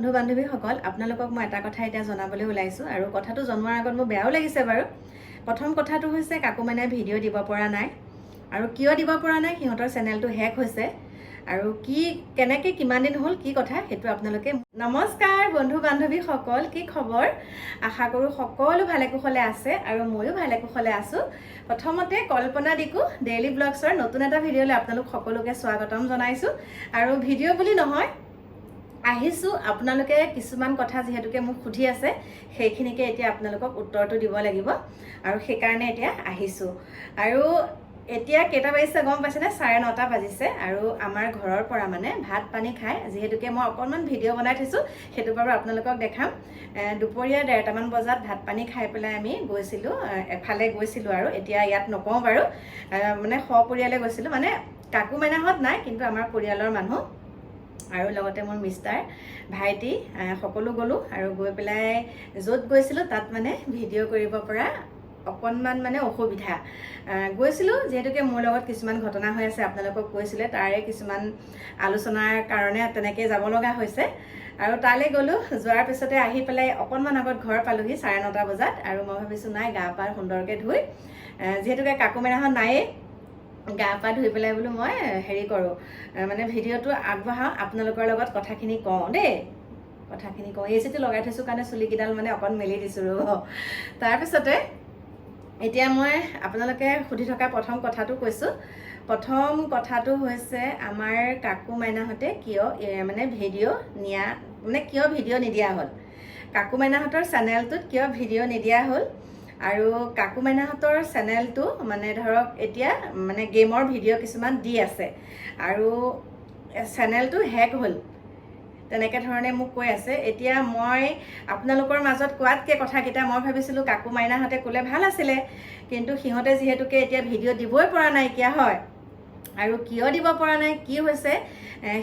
বন্ধু বান্ধৱীসকল আপোনালোকক মই এটা কথা এতিয়া জনাবলৈ ওলাইছোঁ আৰু কথাটো জনোৱাৰ আগত মোৰ বেয়াও লাগিছে বাৰু। প্ৰথম কথাটো হৈছে কাকু মানে ভিডিঅ' দিব পৰা নাই। আৰু কিয় দিব পৰা নাই সিহঁতৰ চেনেলটো হেক হৈছে। আৰু কি কেনেকৈ কিমান দিন হ'ল কি কথা সেইটো আপোনালোকে নমস্কাৰ বন্ধু বান্ধৱীসকল কি খবৰ? আশা কৰোঁ সকলো ভালে কুশলে আছে আৰু ময়ো ভালে কুশলে আছোঁ। প্ৰথমতে কল্পনা দিকু ডেইলি ব্লগছৰ নতুন এটা ভিডিঅ'লৈ আপোনালোক সকলোকে স্বাগতম জনাইছোঁ। আৰু ভিডিঅ' বুলি নহয় আহিছোঁ। আপোনালোকে কিছুমান কথা যিহেতুকে মোক সুধি আছে সেইখিনিকে এতিয়া আপোনালোকক উত্তৰটো দিব লাগিব আৰু সেইকাৰণে এতিয়া আহিছোঁ। আৰু এতিয়া কেইটা বাজিছে গম পাইছেনে? চাৰে নটা বাজিছে আৰু আমাৰ ঘৰৰ পৰা মানে ভাত পানী খাই যিহেতুকে মই অকণমান ভিডিঅ' বনাই থৈছোঁ সেইটো বাৰু আপোনালোকক দেখাম। দুপৰীয়া ডেৰটামান বজাত ভাত পানী খাই পেলাই আমি গৈছিলোঁ এফালে গৈছিলোঁ আৰু এতিয়া ইয়াত নকওঁ বাৰু। মানে সপৰিয়ালে গৈছিলোঁ মানে কাকু মাইনাহঁত নাই কিন্তু আমাৰ পৰিয়ালৰ মানুহ আৰু লগতে মোৰ মিষ্টাৰ ভাইটি সকলো গ'লোঁ আৰু গৈ পেলাই য'ত গৈছিলোঁ তাত মানে ভিডিঅ' কৰিব পৰা অকণমান মানে অসুবিধা। গৈছিলোঁ যিহেতুকে মোৰ লগত কিছুমান ঘটনা হৈ আছে আপোনালোকক কৈছিলে তাৰে কিছুমান আলোচনাৰ কাৰণে তেনেকৈ যাব লগা হৈছে। আৰু তালৈ গ'লোঁ যোৱাৰ পিছতে আহি পেলাই অকণমান আগত ঘৰ পালোহি চাৰে নটা বজাত আৰু মই ভাবিছোঁ নাই গা পা সুন্দৰকৈ ধুই। যিহেতুকে কাকু মেৰাহঁত নায়েই গা পা ধুই পেলাই বোলো মই হেৰি কৰোঁ মানে ভিডিঅ'টো আগবঢ়াওঁ আপোনালোকৰ লগত কথাখিনি কওঁ দেই। কথাখিনি কওঁ এ চিটো লগাই থৈছোঁ কাৰণে চুলিকেইডাল মানে অকণ মেলি দিছোঁ ৰ'ব। তাৰপিছতে এতিয়া মই আপোনালোকে সুধি থকা প্ৰথম কথাটো কৈছোঁ। প্ৰথম কথাটো হৈছে আমাৰ কাকু মাইনাহঁতে কিয় মানে ভিডিঅ' নিয়া মানে কিয় ভিডিঅ' নিদিয়া হ'ল? কাকু মাইনাহঁতৰ চেনেলটোত কিয় ভিডিঅ' নিদিয়া হ'ল? আৰু কাকু মাইনাহঁতৰ চেনেলটো মানে ধৰক এতিয়া মানে গেমৰ ভিডিঅ' কিছুমান দি আছে। আৰু চেনেলটো হেক হ'ল। তেনেকৈ ধৰণে মোক কৈ আছে। এতিয়া মই আপোনালোকৰ মাজত কোৱাতকৈ কথাকেইটা মই ভাবিছিলোঁ কাকু মাইনাহঁতে ক'লে ভাল আছিলে। কিন্তু সিহঁতে যিহেতুকে এতিয়া ভিডিঅ' দিবই পৰা নাইকিয়া হয়। আৰু কিয় দিব পৰা নাই কি হৈছে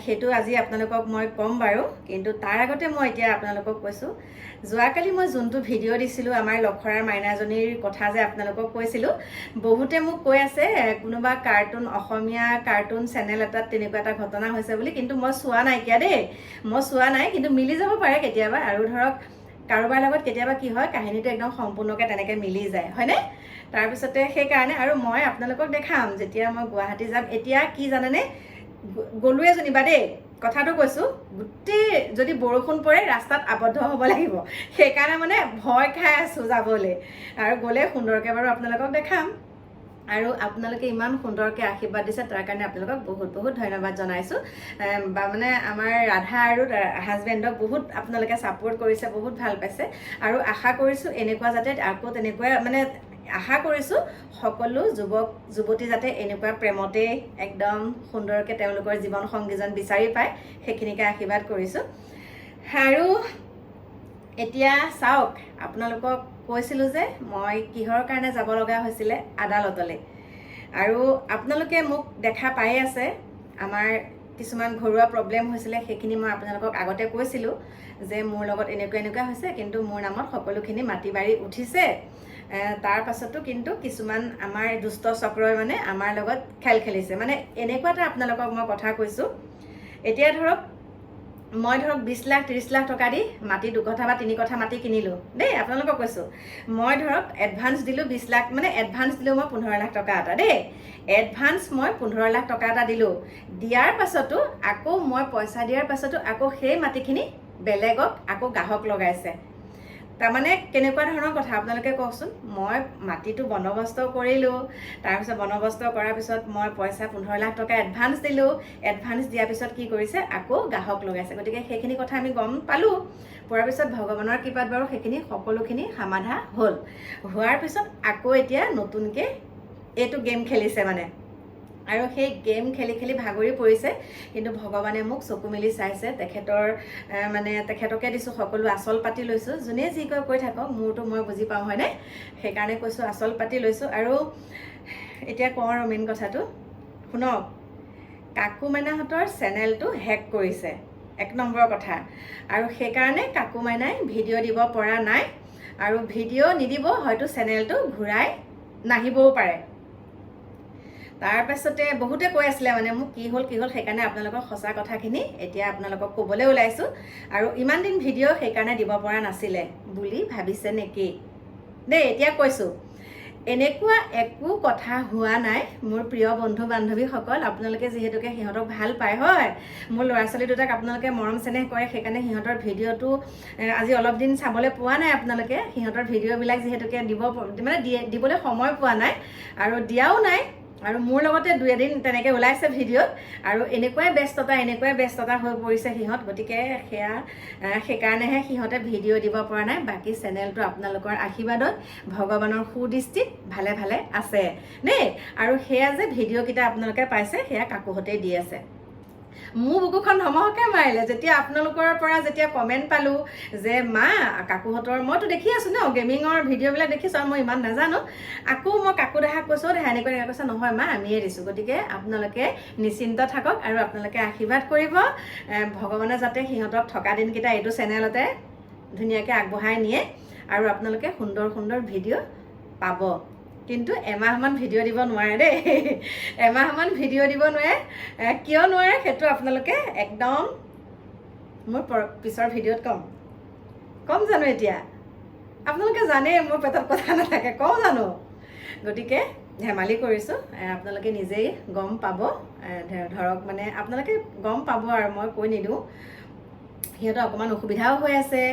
সেইটো আজি আপোনালোকক মই ক'ম বাৰু। কিন্তু তাৰ আগতে মই এতিয়া আপোনালোকক কৈছোঁ যোৱাকালি মই যোনটো ভিডিঅ' দিছিলোঁ আমাৰ লখৰাৰ মাইনাজনীৰ কথা যে আপোনালোকক কৈছিলোঁ বহুতে মোক কৈ আছে কোনোবা কাৰ্টুন অসমীয়া কাৰ্টুন চেনেল এটাত তেনেকুৱা এটা ঘটনা হৈছে বুলি কিন্তু মই চোৱা নাইকিয়া দেই। মই চোৱা নাই কিন্তু মিলি যাব পাৰে কেতিয়াবা। আৰু ধৰক কাৰোবাৰ লগত কেতিয়াবা কি হয় কাহিনীটো একদম সম্পূৰ্ণকৈ তেনেকৈ মিলি যায় হয়নে? তাৰপিছতে সেইকাৰণে আৰু মই আপোনালোকক দেখাম যেতিয়া মই গুৱাহাটী যাম এতিয়া কি জানেনে? গ'লোৱে যেনিবা দেই কথাটো কৈছোঁ গোটেই যদি বৰষুণ পৰে ৰাস্তাত আবদ্ধ হ'ব লাগিব। সেইকাৰণে মানে ভয় খাই আছোঁ যাবলৈ। আৰু গ'লে সুন্দৰকৈ বাৰু আপোনালোকক দেখাম। আৰু আপোনালোকে ইমান সুন্দৰকৈ আশীৰ্বাদ দিছে তাৰ কাৰণে আপোনালোকক বহুত বহুত ধন্যবাদ জনাইছোঁ। বা মানে আমাৰ ৰাধা আৰু হাজবেণ্ডক বহুত আপোনালোকে ছাপোৰ্ট কৰিছে বহুত ভাল পাইছে। আৰু আশা কৰিছোঁ এনেকুৱা যাতে আকৌ তেনেকুৱা মানে আশা কৰিছোঁ সকলো যুৱক যুৱতী যাতে এনেকুৱা প্ৰেমতেই একদম সুন্দৰকৈ তেওঁলোকৰ জীৱন সংগীজন বিচাৰি পায় সেইখিনিকে আশীৰ্বাদ কৰিছোঁ। আৰু এতিয়া চাওক আপোনালোকক কৈছিলোঁ যে মই কিহৰ কাৰণে যাব লগা হৈছিলে আদালতলৈ। আৰু আপোনালোকে মোক দেখা পায়ে আছে আমাৰ কিছুমান ঘৰুৱা প্ৰব্লেম হৈছিলে সেইখিনি মই আপোনালোকক আগতে কৈছিলোঁ যে মোৰ লগত এনেকুৱা এনেকুৱা হৈছে কিন্তু মোৰ নামত সকলোখিনি মাটি বাৰী উঠিছে। এ, তাৰ পাছতো কিন্তু কিছুমান আমাৰ দুষ্ট চক্ৰই মানে আমাৰ লগত খেল খেলিছে। মানে এনেকুৱা এটা আপোনালোকক মই কথা কৈছোঁ। এতিয়া ধৰক মই ধৰক বিছ লাখ ত্ৰিছ লাখ টকা দি মাটি দুকঠা বা তিনি কঠা মাটি কিনিলোঁ। দেই আপোনালোকক কৈছোঁ। মই ধৰক এডভান্স দিলোঁ বিছ লাখ মানে এডভান্স দিলোঁ মই পোন্ধৰ লাখ টকা এটা দেই। এডভান্স মই পোন্ধৰ লাখ টকা এটা দিলোঁ। দিয়াৰ পাছতো আকৌ মই পইচা দিয়াৰ পাছতো আকৌ সেই মাটিখিনি বেলেগক আকৌ গ্ৰাহক লগাইছে। তাৰমানে কেনেকুৱা ধৰণৰ কথা আপোনালোকে কওকচোন? মই মাটিটো বন্দবস্ত কৰিলোঁ তাৰপিছত বন্দবস্ত কৰাৰ পিছত মই পইচা পোন্ধৰ লাখ টকা এডভান্স দিলোঁ এডভান্স দিয়াৰ পিছত কি কৰিছে? আকৌ গ্ৰাহক লগাইছে। গতিকে সেইখিনি কথা আমি গম পালোঁ। পোৱাৰ পিছত ভগৱানৰ কৃপাত বাৰু সেইখিনি সকলোখিনি সমাধা হ'ল। হোৱাৰ পিছত আকৌ এতিয়া নতুনকৈ এইটো গেম খেলিছে মানে। আৰু সেই গেম খেলি খেলি ভাগৰি পৰিছে। কিন্তু ভগৱানে মোক চকু মেলি চাইছে। তেখেতৰ মানে তেখেতকে দিছোঁ সকলো আচল পাতি লৈছোঁ। যোনে যি কয় কৈ থাকক মোৰতো মই বুজি পাওঁ হয়নে? সেইকাৰণে কৈছোঁ আচল পাতি লৈছোঁ। আৰু এতিয়া কওঁ আৰু মেইন কথাটো। শুনক কাকু মাইনাহঁতৰ চেনেলটো হেক কৰিছে। এক নম্বৰৰ কথা। আৰু সেইকাৰণে কাকু মাইনাই ভিডিঅ' দিব পৰা নাই। আৰু ভিডিঅ' নিদিব হয়তো চেনেলটো ঘূৰাই নাহিবও পাৰে। তাৰপাছতে বহুতে কৈ আছিলে মানে মোক কি হ'ল কি হ'ল সেইকাৰণে আপোনালোকক সঁচা কথাখিনি এতিয়া আপোনালোকক ক'বলৈ ওলাইছোঁ। আৰু ইমান দিন ভিডিঅ' সেইকাৰণে দিব পৰা নাছিলে বুলি ভাবিছে নেকি? দেই এতিয়া কৈছোঁ। এনেকুৱা একো কথা হোৱা নাই। মোৰ প্ৰিয় বন্ধু বান্ধৱীসকল আপোনালোকে যিহেতুকে সিহঁতক ভাল পায় হয়। মোৰ ল'ৰা ছোৱালী দুটাক আপোনালোকে মৰম চেনেহ কৰে সেইকাৰণে সিহঁতৰ ভিডিঅ'টো আজি অলপ দিন চাবলৈ পোৱা নাই আপোনালোকে। সিহঁতৰ ভিডিঅ'বিলাক যিহেতুকে দিব মানে দিয়ে দিবলৈ সময় পোৱা নাই। আৰু দিয়াও নাই। আৰু মোৰ লগতে দুই এদিন তেনেকৈ ওলাইছে ভিডিঅ'ত আৰু এনেকুৱাই ব্যস্ততা এনেকুৱাই ব্যস্ততা হৈ পৰিছে সিহঁত। গতিকে সেয়া সেইকাৰণেহে সিহঁতে ভিডিঅ' দিব পৰা নাই। বাকী চেনেলটো আপোনালোকৰ আশীৰ্বাদত ভগৱানৰ সুদৃষ্টিত ভালে ভালে আছে। দেই আৰু সেয়া যে ভিডিঅ'কেইটা আপোনালোকে পাইছে সেয়া কাকুহঁতেই দি আছে। মোৰ বুকুখন ধমহকে মাৰিলে। যেতিয়া আপোনালোকৰ পৰা যেতিয়া কমেণ্ট পালোঁ যে মা কাকুহঁতৰ মইতো দেখি আছোঁ ন গেমিঙৰ ভিডিঅ'বিলাক দেখিছোঁ আৰু মই ইমান নাজানো। আকৌ মই কাকু দেহাক কৈছোঁ দেহা এনেকৈ এনেকৈ কৈছে নহয় মা আমিয়ে দিছোঁ। গতিকে আপোনালোকে নিশ্চিন্ত থাকক আৰু আপোনালোকে আশীৰ্বাদ কৰিব। ভগৱানে যাতে সিহঁতক থকা দিনকেইটা এইটো চেনেলতে ধুনীয়াকৈ আগবঢ়াই নিয়ে আৰু আপোনালোকে সুন্দৰ সুন্দৰ ভিডিঅ' পাব। কিন্তু এমাহমান ভিডিঅ' দিব নোৱাৰে দেই। এমাহমান ভিডিঅ' দিব নোৱাৰে। কিয় নোৱাৰে সেইটো আপোনালোকে একদম মোৰ পিছৰ ভিডিঅ'ত ক'ম। ক'ম জানো এতিয়া? আপোনালোকে জানেই, মোৰ পেটত কথা নাথাকে, কওঁ জানো? গতিকে ধেমালি কৰিছোঁ। আপোনালোকে নিজেই গম পাব। ধৰক মানে আপোনালোকে গম পাব আৰু মই কৈ নিদিওঁ। সিহঁতৰ অকণমান অসুবিধাও হৈ আছে।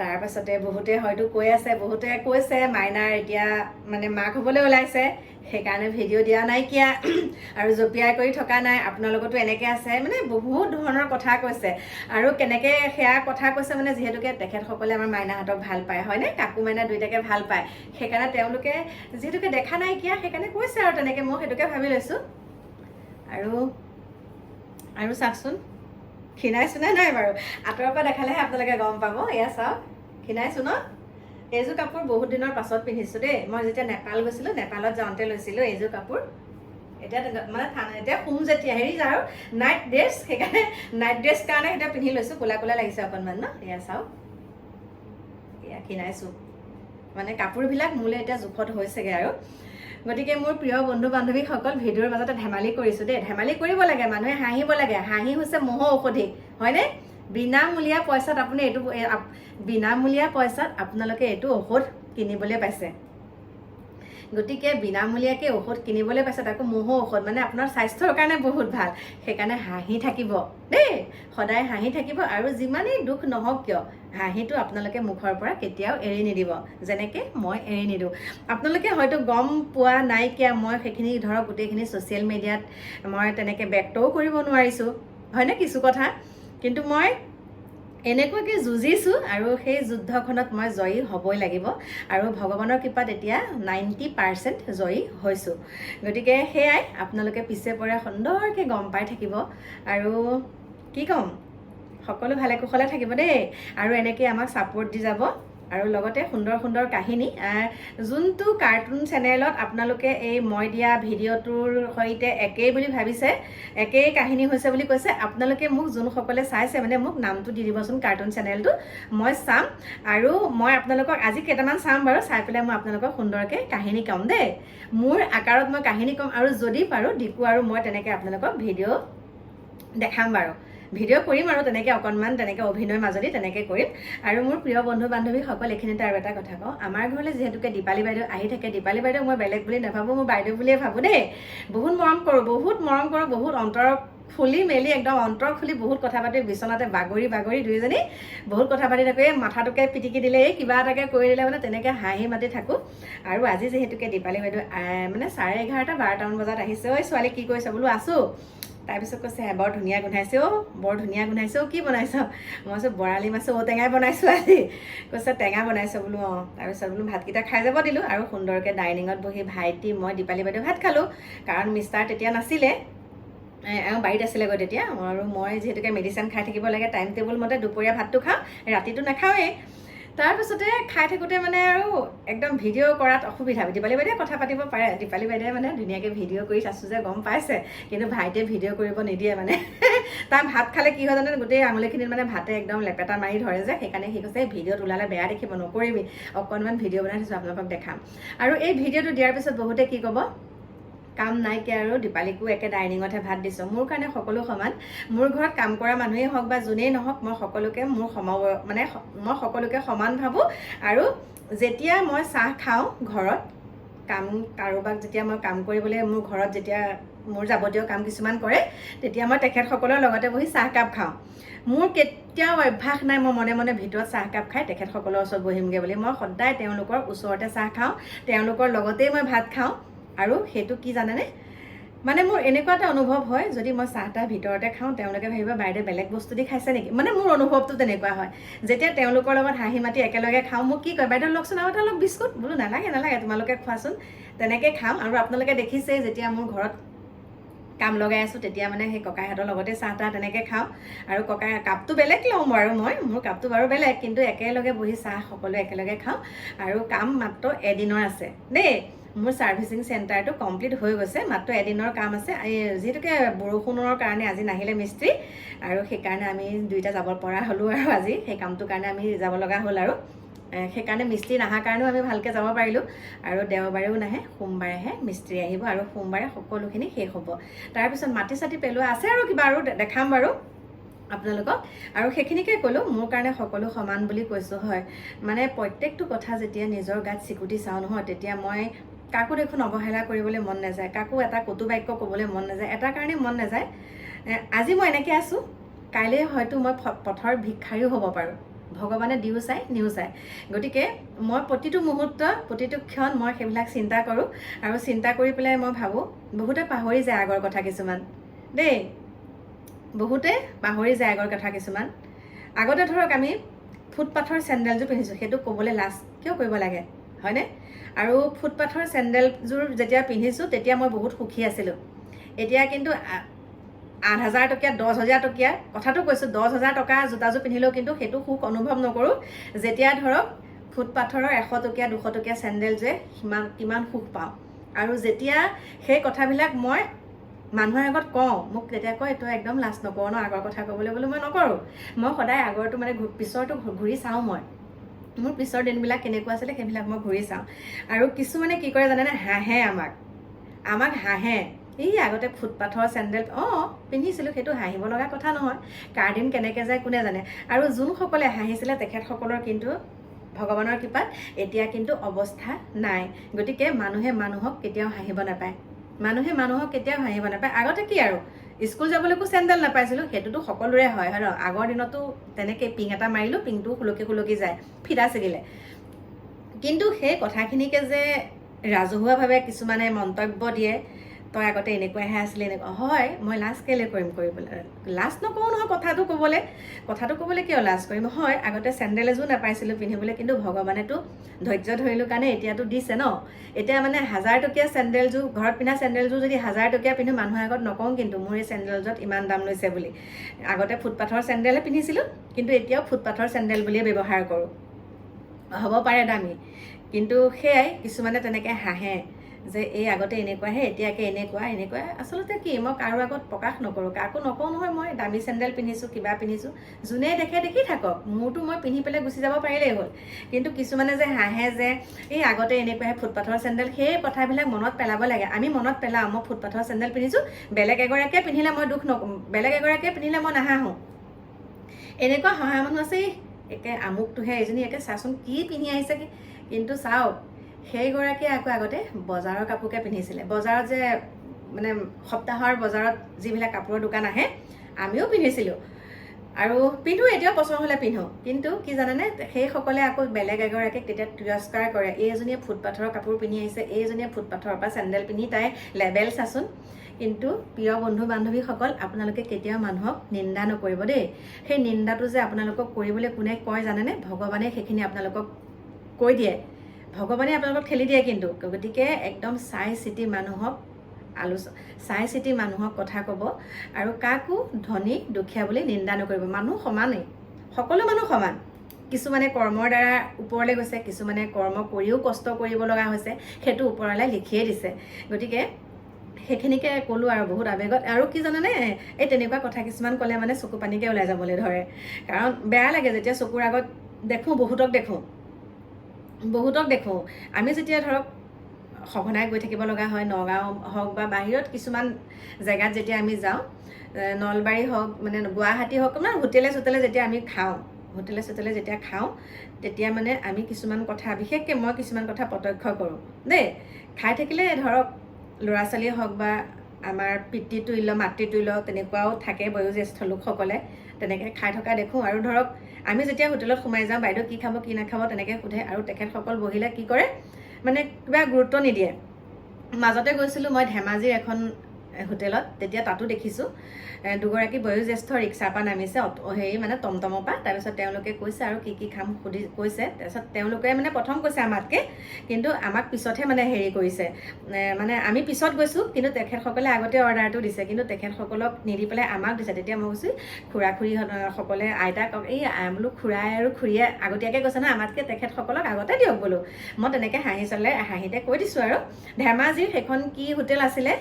তাৰপাছতে বহুতে হয়তো কৈ আছে বহুতে কৈছে মাইনাৰ এতিয়া মানে মাক হ'বলৈ ওলাইছে সেইকাৰণে ভিডিঅ' দিয়া নাইকিয়া আৰু জঁপিয়াই কৰি থকা নাই আপোনাৰ লগতো এনেকৈ আছে মানে বহুত ধৰণৰ কথা কৈছে। আৰু কেনেকৈ সেয়া কথা কৈছে মানে যিহেতুকে তেখেতসকলে আমাৰ মাইনাহঁতক ভাল পায় হয়নে? কাকু মাইনা দুইটাকে ভাল পায়। সেইকাৰণে তেওঁলোকে যিহেতুকে দেখা নাইকিয়া সেইকাৰণে কৈছে আৰু তেনেকৈ মই সেইটোকে ভাবি লৈছোঁ। আৰু আৰু চাওকচোন। ক্ষীণাইছোঁ নে নাই বাৰু। আঁতৰৰ পৰা দেখালেহে আপোনালোকে গম পাব। এয়া চাওক ক্ষীণাইছোঁ ন এইযোৰ কাপোৰ বহুত দিনৰ পাছত পিন্ধিছোঁ দেই। মই যেতিয়া নেপাল গৈছিলোঁ নেপালত যাওঁতে লৈছিলোঁ এইযোৰ কাপোৰ। এতিয়া মানে ঠাণ্ডা এতিয়া শুম যেতিয়া হেৰি আৰু নাইট ড্ৰেছ সেইকাৰণে নাইট ড্ৰেছ কাৰণে এতিয়া পিন্ধি লৈছোঁ ক'লা ক'লা লাগিছে অকণমান ন। এয়া চাওক এয়া ক্ষীণাইছোঁ মানে কাপোৰবিলাক মোলৈ এতিয়া জোখত হৈছেগৈ আৰু। গতিকে মোৰ প্ৰিয় বন্ধু বান্ধৱীসকল ভিডিঅ'ৰ মাজতে ধেমালি কৰিছোঁ দেই। ধেমালি কৰিব লাগে মানুহে হাঁহিব লাগে। হাঁহি হৈছে মহৰ ঔষধি হয়নে? বিনামূলীয়া পইচাত আপুনি এইটো বিনামূলীয়া পইচাত আপোনালোকে এইটো ঔষধ কিনিবলৈ পাইছে। গতিকে বিনামূলীয়াকৈ ঔষধ কিনিবলৈ পাইছে তাকো মহৰ ঔষধ মানে আপোনাৰ স্বাস্থ্যৰ কাৰণে বহুত ভাল। সেইকাৰণে হাঁহি থাকিব দেই। সদায় হাঁহি থাকিব আৰু যিমানেই দুখ নহওক কিয় হাঁহিটো আপোনালোকে মুখৰ পৰা কেতিয়াও এৰি নিদিব। যেনেকৈ মই এৰি নিদিওঁ। আপোনালোকে হয়তো গম পোৱা নাইকিয়া মই সেইখিনি ধৰক গোটেইখিনি ছ'চিয়েল মিডিয়াত মই তেনেকৈ ব্যক্তও কৰিব নোৱাৰিছোঁ। হয়নে কিছু কথা? কিন্তু মই এনেকুৱাকৈ যুঁজিছোঁ আৰু সেই যুদ্ধখনত মই জয়ী হ'বই লাগিব আৰু ভগৱানৰ কৃপাত এতিয়া নাইণ্টি পাৰ্চেণ্ট জয়ী হৈছোঁ। গতিকে সেয়াই আপোনালোকে পিছে পৰে সুন্দৰকৈ গম পাই থাকিব আৰু কি ক'ম? সকলো ভালে কুশলে থাকিব দেই। আৰু এনেকৈ আমাক ছাপোৰ্ট দি যাব। আৰু লগতে সুন্দৰ সুন্দৰ কাহিনী যোনটো কাৰ্টুন চেনেলত আপোনালোকে এই মই দিয়া ভিডিঅ'টোৰ সৈতে একেই বুলি ভাবিছে একেই কাহিনী হৈছে বুলি কৈছে আপোনালোকে মোক যোনসকলে চাইছে মানে মোক নামটো দি দিবচোন কাৰ্টুন চেনেলটো মই চাম। আৰু মই আপোনালোকক আজি কেইটামান চাম বাৰু চাই পেলাই মই আপোনালোকক সুন্দৰকৈ কাহিনী ক'ম দেই। মোৰ আকাৰত মই কাহিনী ক'ম আৰু যদি পাৰোঁ ডিপু আৰু মই তেনেকৈ আপোনালোকক ভিডিঅ' দেখাম বাৰু। ভিডিঅ' কৰিম আৰু তেনেকৈ অকণমান তেনেকৈ অভিনয় মাজদি তেনেকৈ কৰিম। আৰু মোৰ প্ৰিয় বন্ধু বান্ধৱীসকল এইখিনিতে আৰু এটা কথা কওঁ আমাৰ ঘৰলৈ যিহেতুকে দীপালী বাইদেউ আহি থাকে দীপালী বাইদেউ মই বেলেগ বুলি নাভাবোঁ মই বাইদেউ বুলিয়ে ভাবোঁ দেই। বহুত মৰম কৰোঁ বহুত মৰম কৰোঁ বহুত অন্তৰ খুলি মেলি একদম অন্তৰ খুলি বহুত কথা পাতি বিচনাতে বাগৰি বাগৰি দুয়োজনী বহুত কথা পাতি থাকোঁ। এই মাথাটোকে পিটিকি দিলে এই কিবা এটাকে কৰি দিলে মানে তেনেকৈ হাঁহি মাতি থাকোঁ। আৰু আজি যিহেতুকে দীপালী বাইদেউ মানে চাৰে এঘাৰটা বাৰটামান বজাত আহিছে ঐ ছোৱালী কি কৰিছে বোলো আছোঁ। তাৰপিছত কৈছে "হে, বৰ ধুনীয়া গোন্ধাইছে অ' বৰ ধুনীয়া গোন্ধাইছে অ' কি বনাইছ? মই কৈছোঁ বৰালি মাছ ঔটেঙাই বনাইছোঁ আজি। কৈছে টেঙা বনাইছোঁ বোলো অঁ। তাৰপিছত বোলো ভাতকেইটা খাই যাব দিলোঁ আৰু সুন্দৰকৈ ডাইনিঙত বহি ভাইটি মই দীপালী বাইদেউ ভাত খালোঁ। কাৰণ মিষ্টাৰ তেতিয়া নাছিলে এওঁ বাৰীত আছিলেগৈ তেতিয়া। আৰু মই যিহেতুকে মেডিচিন খাই থাকিব লাগে টাইম টেবুল মতে দুপৰীয়া ভাতটো খাওঁ ৰাতিটো নাখাওঁৱেই। তাৰপিছতে খাই থাকোঁতে মানে আৰু একদম ভিডিঅ' কৰাত অসুবিধা। দীপালী বাইদেৱে কথা পাতিব পাৰে। দীপালী বাইদেৱে মানে ধুনীয়াকৈ ভিডিঅ' কৰি চাইছোঁ যে গম পাইছে। কিন্তু ভাইটিয়ে ভিডিঅ' কৰিব নিদিয়ে মানে। তাৰ ভাত খালে কি হয় জানে? গোটেই আঙুলিখিনিত মানে ভাতে একদম লেপেটা মাৰি ধৰে যে। সেইকাৰণে সি কৈছে "এই ভিডিঅ'ত ওলালে বেয়া দেখিব নকৰিবি। অকণমান ভিডিঅ' বনাই থৈছোঁ আপোনালোকক দেখাম। আৰু এই ভিডিঅ'টো দিয়াৰ পিছত বহুতে কি ক'ব? কাম নাইকিয়া আৰু দীপালীকো একে ডাইনিঙতহে ভাত দিছোঁ। মোৰ কাৰণে সকলো সমান। মোৰ ঘৰত কাম কৰা মানুহেই হওক বা যোনেই নহওক মই সকলোকে মোৰ সম মানে মই সকলোকে সমান ভাবোঁ। আৰু যেতিয়া মই চাহ খাওঁ ঘৰত কাম কাৰোবাক যেতিয়া মই কাম কৰিবলৈ মোৰ ঘৰত যেতিয়া মোৰ যাৱতীয় কাম কিছুমান কৰে তেতিয়া মই তেখেতসকলৰ লগতে বহি চাহকাপ খাওঁ। মোৰ কেতিয়াও অভ্যাস নাই মই মনে মনে ভিতৰত চাহকাপ খাই তেখেতসকলৰ ওচৰত বহিমগৈ বুলি। মই সদায় তেওঁলোকৰ ওচৰতে চাহ খাওঁ। তেওঁলোকৰ লগতেই মই ভাত খাওঁ। আৰু সেইটো কি জানেনে? মানে মোৰ এনেকুৱা এটা অনুভৱ হয় যদি মই চাহ তাহ ভিতৰতে খাওঁ তেওঁলোকে ভাবিব বাইদেৱে বেলেগ বস্তু দি খাইছে নেকি? মানে মোৰ অনুভৱটো তেনেকুৱা হয়। যেতিয়া তেওঁলোকৰ লগত হাঁহি মাতি একেলগে খাওঁ মোক কি কয় বাইদেউ লওকচোন আৰু এটা অলপ বিস্কুট। বোলো নালাগে নালাগে তোমালোকে খোৱাচোন তেনেকৈ খাওঁ আৰু আপোনালোকে দেখিছেই যেতিয়া মোৰ ঘৰত কাম লগাই আছোঁ তেতিয়া মানে সেই ককাইহঁতৰ লগতে চাহ তাহ তেনেকৈ খাওঁ। আৰু ককাই কাপটো বেলেগ লওঁ বাৰু মই মোৰ কাপটো বাৰু বেলেগ কিন্তু একেলগে বহি চাহ সকলোৱে একেলগে খাওঁ। আৰু কাম মাত্ৰ এদিনৰ আছে। দেই মোৰ ছাৰ্ভিচিং চেণ্টাৰটো কমপ্লিট হৈ গৈছে মাত্ৰ এদিনৰ কাম আছে। যিহেতুকে বৰষুণৰ কাৰণে আজি নাহিলে মিস্ত্ৰী আৰু সেইকাৰণে আমি দুইটা যাব পৰা হ'লোঁ আৰু আজি সেই কামটোৰ কাৰণে আমি যাব লগা হ'ল আৰু। সেইকাৰণে মিস্ত্ৰী নহাৰ কাৰণেও আমি ভালকৈ যাব পাৰিলোঁ আৰু দেওবাৰেও নাহে সোমবাৰেহে মিস্ত্ৰী আহিব আৰু সোমবাৰে সকলোখিনি শেষ হ'ব। তাৰপিছত মাটি চাটি পেলোৱা আছে আৰু কিবা আৰু দেখাম বাৰু আপোনালোকক। আৰু সেইখিনিকে ক'লোঁ মোৰ কাৰণে সকলো সমান বুলি কৈছোঁ হয়। মানে প্ৰত্যেকটো কথা যেতিয়া নিজৰ গাত চিকুটি চাওঁ নহয় তেতিয়া মই কাকো দেখোন অৱহেলা কৰিবলৈ মন নাযায় কাকো এটা কটু বাক্য ক'বলৈ মন নাযায় এটা কাৰণে মন নাযায়। আজি মই এনেকৈ আছোঁ কাইলৈ হয়তো মই পথৰ ভিক্ষাৰীও হ'ব পাৰোঁ। ভগৱানে দিও চাই নিও চাই। গতিকে মই প্ৰতিটো মুহূৰ্ত প্ৰতিটো ক্ষণ মই সেইবিলাক চিন্তা কৰোঁ আৰু চিন্তা কৰি পেলাই মই ভাবোঁ বহুতে পাহৰি যায় আগৰ কথা কিছুমান। দেই বহুতে পাহৰি যায় আগৰ কথা কিছুমান। আগতে ধৰক আমি ফুটপাথৰ চেণ্ডেলযোৰ পিন্ধিছোঁ সেইটো ক'বলৈ লাজ কিয় কৰিব লাগে? হয়নে? আৰু ফুটপাথৰ চেণ্ডেলযোৰ যেতিয়া পিন্ধিছোঁ তেতিয়া মই বহুত সুখী আছিলোঁ। এতিয়া কিন্তু আঠ হাজাৰ টকীয়া দহ হাজাৰ টকীয়া কথাটো কৈছোঁ দহ হাজাৰ টকা জোতাযোৰ পিন্ধিলেও কিন্তু সেইটো সুখ অনুভৱ নকৰোঁ। যেতিয়া ধৰক ফুটপাথৰৰ এশ টকীয়া দুশ টকীয়া চেণ্ডেলযোৰে সিমান কিমান সুখ পাওঁ। আৰু যেতিয়া সেই কথাবিলাক মই মানুহৰ আগত কওঁ মোক তেতিয়া কয় তই একদম লাজ নকৰ ন আগৰ কথা ক'বলৈ বোলো মই নকৰোঁ। মই সদায় আগৰটো মানে পিছৰটো ঘূৰি চাওঁ মই। মোৰ পিছৰ দিনবিলাক কেনেকুৱা আছিলে সেইবিলাক মই ঘূৰি চাওঁ। আৰু কিছুমানে কি কৰে জানেনে? হাঁহে আমাক। আমাক হাঁহে। এই আগতে ফুটপাথৰ চেণ্ডেল অঁ পিন্ধিছিলোঁ সেইটো হাঁহিব লগা কথা নহয়। কাৰ দিন কেনেকৈ যায় কোনে জানে? আৰু যোনসকলে হাঁহিছিলে তেখেতসকলৰ কিন্তু ভগৱানৰ কৃপাত এতিয়া কিন্তু অৱস্থা নাই। গতিকে মানুহে মানুহক কেতিয়াও হাঁহিব নাপায়। মানুহে মানুহক কেতিয়াও হাঁহিব নাপায়। আগতে কি আৰু? স্কুল যাবলৈকো চেণ্ডেল নাপাইছিলোঁ সেইটোতো সকলোৰে হয় হয় ন? আগৰ দিনতো তেনেকৈ পিং এটা মাৰিলোঁ পিংটো সুলকি সুলকি যায় ফিটা ছিগিলে কিন্তু সেই কথাখিনিকে যে ৰাজহুৱাভাৱে কিছুমানে মন্তব্য দিয়ে তই আগতে এনেকুৱাহে আছিলি, এনেকুৱা। হয়, মই লাজ কেলৈ কৰিম কৰিবলৈ? লাজ নকৰোঁ নহয় কথাটো ক'বলৈ। কথাটো ক'বলৈ কিয় লাজ কৰিম? হয়, আগতে চেণ্ডেল এযোৰ নাপাইছিলোঁ পিন্ধিবলৈ, কিন্তু ভগৱানেতো ধৈৰ্য ধৰিলোঁ কাৰণে এতিয়াতো দিছে ন? এতিয়া মানে হাজাৰ টকীয়া চেণ্ডেলযোৰ, ঘৰত পিন্ধা চেণ্ডেলযোৰ যদি হাজাৰ টকীয়া পিন্ধো মানুহৰ আগত নকওঁ কিন্তু মোৰ এই চেণ্ডেলযোৰত ইমান দাম লৈছে বুলি। আগতে ফুটপাথৰ চেণ্ডেলহে পিন্ধিছিলোঁ, কিন্তু এতিয়াও ফুটপাথৰ চেণ্ডেল বুলিয়ে ব্যৱহাৰ কৰোঁ। হ'ব পাৰে দামী, কিন্তু সেয়াই কিছুমানে তেনেকৈ হাঁহে। যে এই আগতে এনেকুৱাহে, এতিয়াকে এনেকুৱা এনেকুৱা। আচলতে কি, মই কাৰো আগত প্ৰকাশ নকৰোঁ। কাকো নকওঁ নহয়, মই দামী চেণ্ডেল পিন্ধিছোঁ, কিবা পিন্ধিছোঁ। যোনে দেখে, দেখি থাকক। মোৰতো মই পিন্ধি পেলাই গুচি যাব পাৰিলেই হ'ল। কিন্তু কিছুমানে যে হাঁহে যে, এই আগতে এনেকুৱাহে ফুটপাথৰ চেণ্ডেল সেই কথাবিলাক মনত পেলাব লাগে। আমি মনত পেলাওঁ, মই ফুটপাথৰ চেণ্ডেল পিন্ধিছোঁ। বেলেগ এগৰাকীয়ে পিন্ধিলে মই দুখ নকৰোঁ। বেলেগ এগৰাকীয়ে পিন্ধিলে মই নাহাঁহোঁ। এনেকুৱা সহায় মানুহ আছে। একে আমুকটোহে, এজনী একে, চাচোন কি পিন্ধি আহিছে কিন্তু চাওক সেইগৰাকীয়ে আকৌ আগতে বজাৰৰ কাপোৰকে পিন্ধিছিলে। বজাৰত যে মানে সপ্তাহৰ বজাৰত যিবিলাক কাপোৰৰ দোকান আহে আমিও পিন্ধিছিলোঁ। আৰু পিন্ধো এতিয়াও পচন্দ হ'লে পিন্ধো। কিন্তু কি জানেনে সেইসকলে আকৌ বেলেগ এগৰাকীক তেতিয়া তিৰস্কাৰ কৰে। এইজনীয়ে ফুটপাথৰ কাপোৰ পিন্ধি আহিছে এইজনীয়ে ফুটপাথৰ পৰা চেণ্ডেল পিন্ধি তাই লেবেল চাচোন। কিন্তু প্ৰিয় বন্ধু বান্ধৱীসকল আপোনালোকে কেতিয়াও মানুহক নিন্দা নকৰিব দেই। সেই নিন্দাটো যে আপোনালোকক কৰিবলৈ কোনে কয় জানেনে? ভগৱানে সেইখিনি আপোনালোকক কৈ দিয়ে। ভগৱানে আপোনালোকক ঠেলি দিয়ে কিন্তু। গতিকে একদম চাই চিতি মানুহক আলোচ চাই চিতি মানুহক কথা ক'ব আৰু কাকো ধনী দুখীয়া বুলি নিন্দা নকৰিব। মানুহ সমানেই। সকলো মানুহ সমান। কিছুমানে কৰ্মৰ দ্বাৰা ওপৰলৈ গৈছে কিছুমানে কৰ্ম কৰিও কষ্ট কৰিব লগা হৈছে সেইটো ওপৰলৈ লিখিয়ে দিছে। গতিকে সেইখিনিকে ক'লোঁ আৰু বহুত আৱেগত। আৰু কি জানেনে? এই তেনেকুৱা কথা কিছুমান ক'লে মানে চকু পানীকে ওলাই যাবলৈ ধৰে। কাৰণ বেয়া লাগে যেতিয়া চকুৰ আগত দেখোঁ বহুতক দেখোঁ। বহুতক দেখোঁ। আমি যেতিয়া ধৰক সঘনাই গৈ থাকিব লগা হয় নগাঁও হওক বা বাহিৰত কিছুমান জেগাত যেতিয়া আমি যাওঁ নলবাৰী হওক মানে গুৱাহাটী হওক মানে হোটেলে চোটেলে যেতিয়া আমি খাওঁ হোটেলে চোটেলে যেতিয়া খাওঁ তেতিয়া মানে আমি কিছুমান কথা বিশেষকৈ মই কিছুমান কথা প্ৰত্যক্ষ কৰোঁ। দেই খাই থাকিলে ধৰক ল'ৰা ছোৱালীয়ে হওক বা আমাৰ পিতৃতুল্য মাতৃতুল্য তেনেকুৱাও থাকে বয়োজ্যেষ্ঠ লোকসকলে। তেনেকৈ খাই থকা দেখোঁ। আৰু ধৰক আমি যেতিয়া হোটেলত সোমাই যাওঁ বাইদেউ কি খাব কি নাখাব তেনেকৈ সোধে আৰু তেখেতসকল বহিলে কি কৰে মানে কিবা গুৰুত্ব নিদিয়ে। মাজতে গৈছিলোঁ মই ধেমাজিৰ এখন হোটেলত তেতিয়া তাতো দেখিছোঁ। দুগৰাকী বয়োজ্যেষ্ঠ ৰিক্সাৰ পৰা নামিছে হেৰি মানে টমটমৰ পৰা। তাৰপিছত তেওঁলোকে কৈছে আৰু কি কি খাম সুধি কৈছে। তাৰপিছত তেওঁলোকে মানে প্ৰথম কৈছে আমাতকৈ কিন্তু আমাক পিছতহে মানে হেৰি কৰিছে। মানে আমি পিছত গৈছোঁ কিন্তু তেখেতসকলে আগতে অৰ্ডাৰটো দিছে। কিন্তু তেখেতসকলক নিদি পেলাই আমাক দিছে। তেতিয়া মই কৈছোঁ খুৰা খুৰী সকলে আইতাক এই বোলো খুৰাই আৰু খুৰীয়ে আগতীয়াকৈ কৈছে নহয় আমাতকৈ তেখেতসকলক আগতে দিয়ক বোলো। মই তেনেকৈ হাঁহি চালে হাঁহিতে কৈ দিছোঁ আৰু। ধেমাজিৰ সেইখন কি হোটেল আছিলে?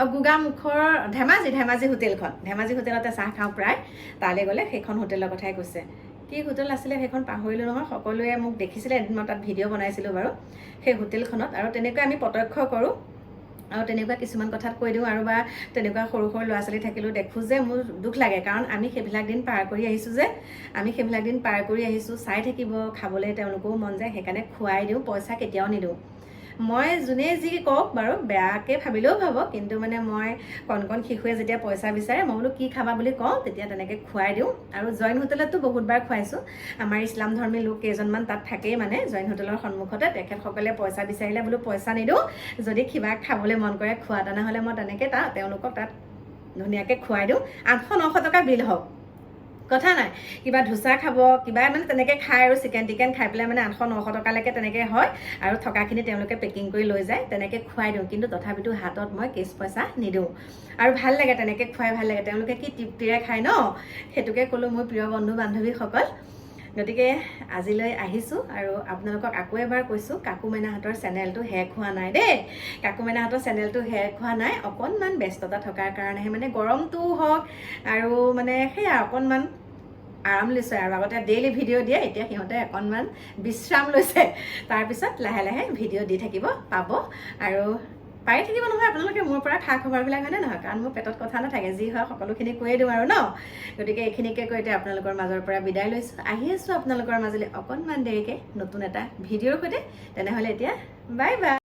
গোগামুখৰ ধেমাজি ধেমাজি হোটেলখন। ধেমাজি হোটেলতে চাহ খাওঁ প্ৰায়। তালৈ গ'লে সেইখন হোটেলৰ কথাই কৈছে। কি হোটেল আছিলে সেইখন পাহৰিলোঁ নহয় সকলোৱে মোক দেখিছিলে এদিন মই তাত ভিডিঅ' বনাইছিলোঁ বাৰু। সেই হোটেলখনত আৰু তেনেকৈ আমি প্ৰত্যক্ষ কৰোঁ। আৰু তেনেকুৱা কিছুমান কথাত কৈ দিওঁ আৰু বা তেনেকুৱা সৰু সৰু ল'ৰা ছোৱালী থাকিলেও দেখোঁ যে মোৰ দুখ লাগে। কাৰণ আমি সেইবিলাক দিন পাৰ কৰি আহিছোঁ যে আমি সেইবিলাক দিন পাৰ কৰি আহিছোঁ। চাই থাকিব খাবলৈ তেওঁলোকেও মন যায় সেইকাৰণে খুৱাই দিওঁ পইচা কেতিয়াও নিদিওঁ। মই যোনে যি কওক বাৰু বেয়াকৈ ভাবিলেও ভাবক কিন্তু মানে মই কণ কণ শিশুৱে যেতিয়া পইচা বিচাৰে মই বোলো কি খাবা বুলি কওঁ তেতিয়া তেনেকৈ খুৱাই দিওঁ। আৰু জইন হোটেলতো বহুতবাৰ খুৱাইছোঁ। আমাৰ ইছলাম ধৰ্মী লোক কেইজনমান তাত থাকেই মানে জইন হোটেলৰ সন্মুখতে। তেখেতসকলে পইচা বিচাৰিলে বোলো পইচা নিদিওঁ। যদি কিবা খাবলৈ মন কৰে খোৱা তেনেহ'লে মই তেনেকৈ তাত তেওঁলোকক তাত ধুনীয়াকৈ খুৱাই দিওঁ। আঠশ নশ টকা বিল হওক। কথা নাই। কিবা ধোচা খাব কিবা মানে তেনেকৈ খায় আৰু চিকেন টিকেন খাই পেলাই মানে আঠশ নশ টকালৈকে তেনেকৈ হয় আৰু থকাখিনি তেওঁলোকে পেকিং কৰি লৈ যায় তেনেকৈ খুৱাই দিওঁ। কিন্তু তথাপিতো হাতত মই কেছ পইচা নিদিওঁ। আৰু ভাল লাগে তেনেকৈ খুৱাই ভাল লাগে। তেওঁলোকে কি তৃপ্তিৰে খায় ন? সেইটোকে ক'লোঁ মোৰ প্ৰিয় বন্ধু বান্ধৱীসকল গতিকে আজিলৈ আহিছোঁ আৰু আপোনালোকক আকৌ এবাৰ কৈছোঁ কাকু মেনাহঁতৰ চেনেলটো শেষ হোৱা নাই দেই। কাকু মেনাহঁতৰ চেনেলটো শেষ হোৱা নাই অকণমান ব্যস্ততা থকাৰ কাৰণেহে মানে গৰমটোও হওক আৰু মানে সেয়া অকণমান আৰাম লৈছে আৰু আগতে ডেইলি ভিডিঅ' দিয়ে এতিয়া সিহঁতে অকণমান বিশ্ৰাম লৈছে। তাৰপিছত লাহে লাহে ভিডিঅ' দি থাকিব পাব আৰু পাই থাকিব নহয় আপোনালোকে মোৰ পৰা খা খবৰবিলাক হয়নে নহয়? কাৰণ মোৰ পেটত কথা নাথাকে যি হয় সকলোখিনি কৈয়ে দিওঁ আৰু ন? গতিকে এইখিনিকে কৈ এতিয়া আপোনালোকৰ মাজৰ পৰা বিদায় লৈছোঁ। আহি আছোঁ আপোনালোকৰ মাজলৈ অকণমান দেৰিকৈ নতুন এটা ভিডিঅ'ৰ সৈতে। তেনেহ'লে এতিয়া বাই বাই